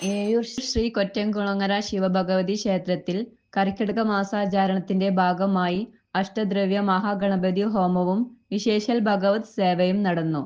ശ്രീ കൊറ്റംകുളങ്ങര ശിവഭഗവതി ക്ഷേത്രത്തിൽ കർക്കിടക മാസാചരണത്തിന്റെ ഭാഗമായി അഷ്ടദ്രവ്യ മഹാഗണപതി ഹോമവും വിശേഷൽ ഭഗവത് സേവയും നടന്നു.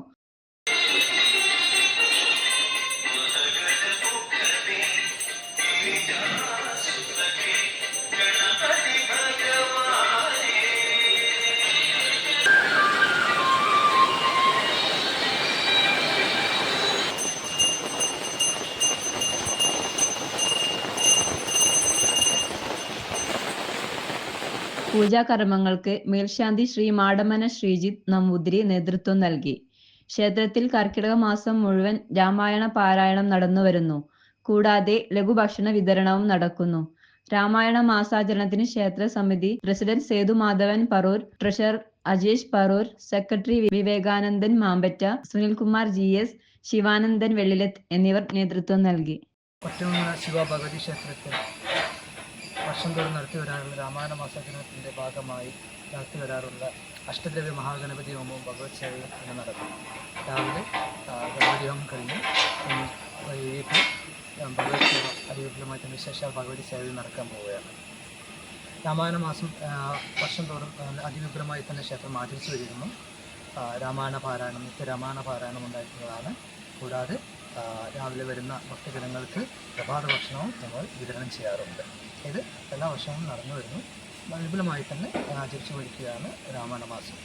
പൂജാകർമ്മങ്ങൾക്ക് മേൽശാന്തി ശ്രീ മാടമന ശ്രീജിത്ത് നമ്പൂതിരി നേതൃത്വം നൽകി. ക്ഷേത്രത്തിൽ കർക്കിടക മാസം മുഴുവൻ രാമായണ പാരായണം നടന്നു വരുന്നു. കൂടാതെ ലഘുഭക്ഷണ വിതരണവും നടക്കുന്നു. രാമായണ മാസാചരണത്തിന് ക്ഷേത്ര സമിതി president Sethu Madhavan Parur treasurer Ajesh Parur secretary Vivekanandan Mampatta Sunilkumar G S Sivanandan Vellilath എന്നിവർ നേതൃത്വം നൽകി. ക്ഷേത്രത്തിൽ വർഷം തോറും നടത്തി വരാറുള്ള രാമായണ മാസാചരണത്തിന്റെ ഭാഗമായി നടത്തി വരാറുള്ള അഷ്ടദ്രവ്യ മഹാഗണപതി ഹോമവും ഭഗവത് സേവയും ഇന്ന് നടക്കും. രാവിലെ ഗണപതി ഹോമം കഴിഞ്ഞ് വൈകിട്ട് ഭഗവത് സേവ അതിവിപുലമായി തന്നെ വിശേഷാൽ ഭഗവതി സേവയും നടക്കാൻ പോവുകയാണ്. രാമായണ മാസം വർഷം തോറും അതിവിപുലമായി തന്നെ ക്ഷേത്രം ആചരിച്ചു വരികയും രാമായണ പാരായണം നിത്യ രാമായണ പാരായണം ഉണ്ടായിട്ടുള്ളതാണ്. കൂടാതെ രാവിലെ വരുന്ന ഭക്തജനങ്ങൾക്ക് പ്രഭാത ഭക്ഷണവും നമ്മൾ വിതരണം ചെയ്യാറുണ്ട്. ഇത് എല്ലാ വർഷവും നടന്നു വരുന്നു. വിപുലമായി തന്നെ ആചരിച്ചു വരികയാണ് രാമായണ മാസം.